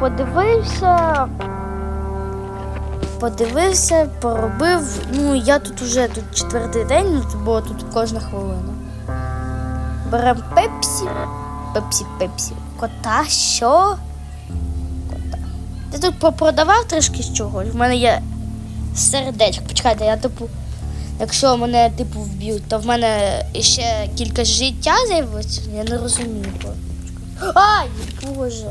подивився. Подивився, поробив. Ну, я тут уже тут четвертий день, ну, бо тут кожна хвилина. Беремо пепсі. Пепсі, пепсі. Кота, що? Кота. Ти тут попродавав трішки з чогось? В мене є сердечко. Почекайте, я типу. Якщо мене типу вб'ють, то в мене ще кілька життя з'явиться. Я не розумію. Ай, боже.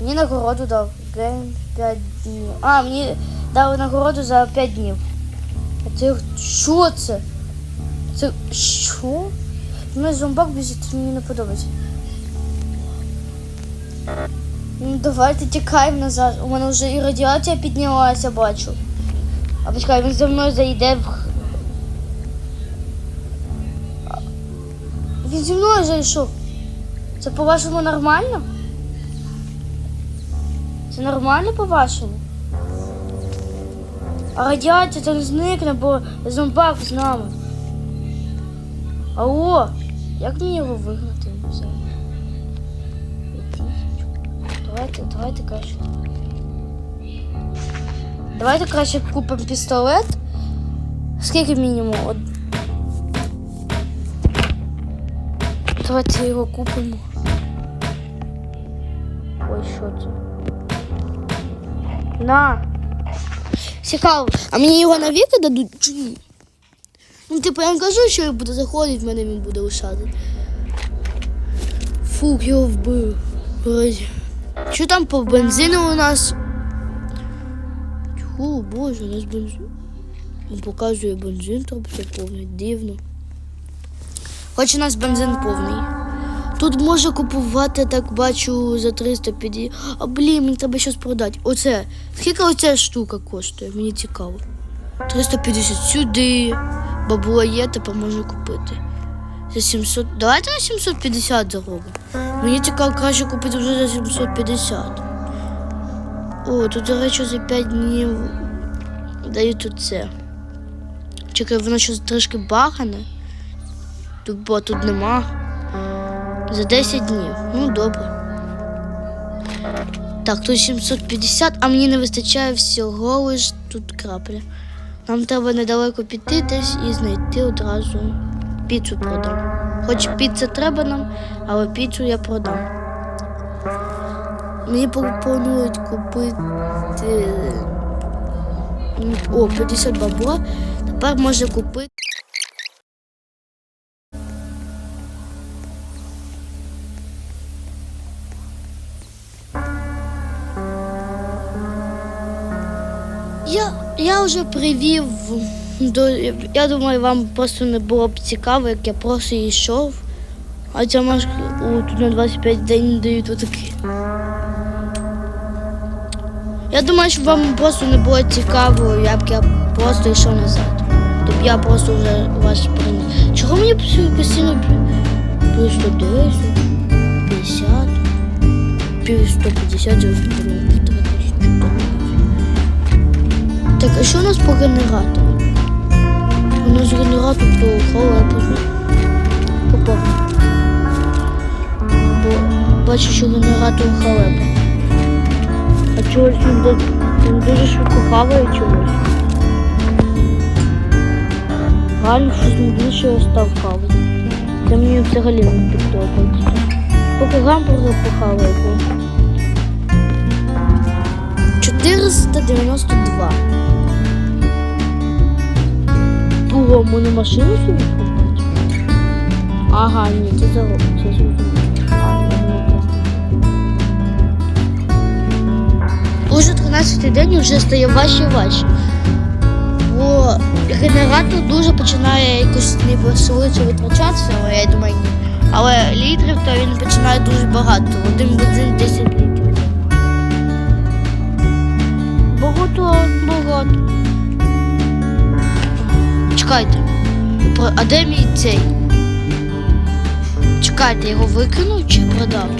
Мені нагороду дав. Гейм 5 днів. А, мені дали нагороду за 5 днів. А це що це? Це що? Мене зомбак біжить, мені не подобається. Ну, давайте тікаємо назад. У мене вже і радіація піднялася, бачу. А почекай, він за мною зайде в. Він зі мною зайшов. Це по-вашому нормально? Це нормально по-вашому? А радіація там зникне, бо зомбак з нами. Алло, як мені його вигнати взагалі? Давайте, давайте краще. Давайте краще купимо пістолет. Скільки мінімум? Давайте його купимо. Ой, що це? На. Цікаво. А мені його навіки дадуть чи ні? Ну, типу, я вам кажу, що я буду заходити, в мене він буде лишати. Фук, його вбив. Ой. Що там по бензину у нас? О, боже, у нас бензин. Він показує бензин, тобто повний. Дивно. Хоч у нас бензин повний. Тут можна купувати, так бачу, за 350. А блін, мені треба щось продати. Оце. Скільки оця штука коштує? Мені цікаво. 350 сюди. Бабула є, тепер можна купити. За 700. Давайте на 750 заробимо. Мені цікаво краще купити вже за 750. О, тут, до речі, за 5 днів дають тут це. Чекай, воно щось трошки багане. Тут, бо тут нема. За 10 днів. Ну, добре. Так, тут 750, а мені не вистачає всього лиш тут крапля. Нам треба недалеко піти десь і знайти одразу піцу продам. Хоч піца треба нам, але піцу я продам. Мені пропонують купити. О, 50 бабла. Тепер може купити. Я, вже привів до. Я думаю, вам просто не було б цікаво, як я просто йшов. А ця машка тут на 25 день дають отакі. Я думаю, що вам просто не було цікаво, як я просто йшов назад. Тобто я просто вже вас приніс. Чого мені постійно- плюс 110, 50, плюс 150, я вже. Так, а що у нас по генератору? У нас генератор поуховує поповнення. Бо бачу, що генератор халепа. А чогось він, він дуже швидко хаває чогось. Реально щось не більше став хавати. Це мені взагалі не підтопається. Поки гамбургер похаває. 492 що, ми на машину собі купити? Ага, ні, це за це зрозуміло. Уже 13 день вже стає важче і важче. Бо генератор дуже починає якось не витрачатися, але я думаю, ні. Але літрів то він починає дуже багато. Один бензин 10 літрів. Багато багато. Чекайте, а де мій цей? Чекайте, його викинув чи продав?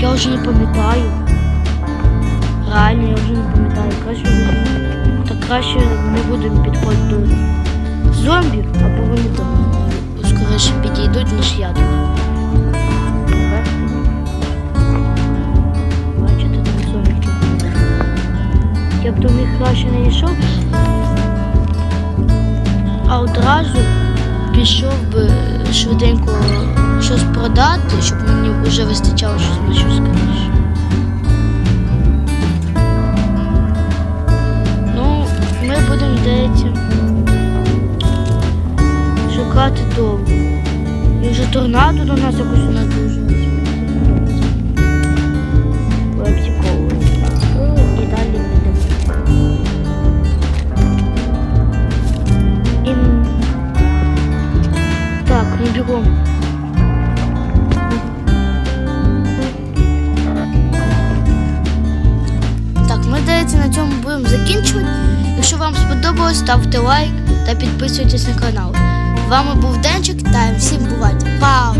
Я вже не пам'ятаю. Реально, я вже не пам'ятаю. Краще не... Та краще не будемо підходити до зомбі, або вони там скоріше підійдуть, ніж я думаю. Я б до них краще не йшов а одразу пішов би швиденько щось продати, щоб мені вже вистачало щось на щось краще. Ну, ми будемо здається шукати довго. І вже торнадо до нас якось Ну. Так, ми здається на цьому будемо закінчувати. Якщо вам сподобалось, ставте лайк та підписуйтесь на канал. З вами був Денчик та всім бувайте. Пау!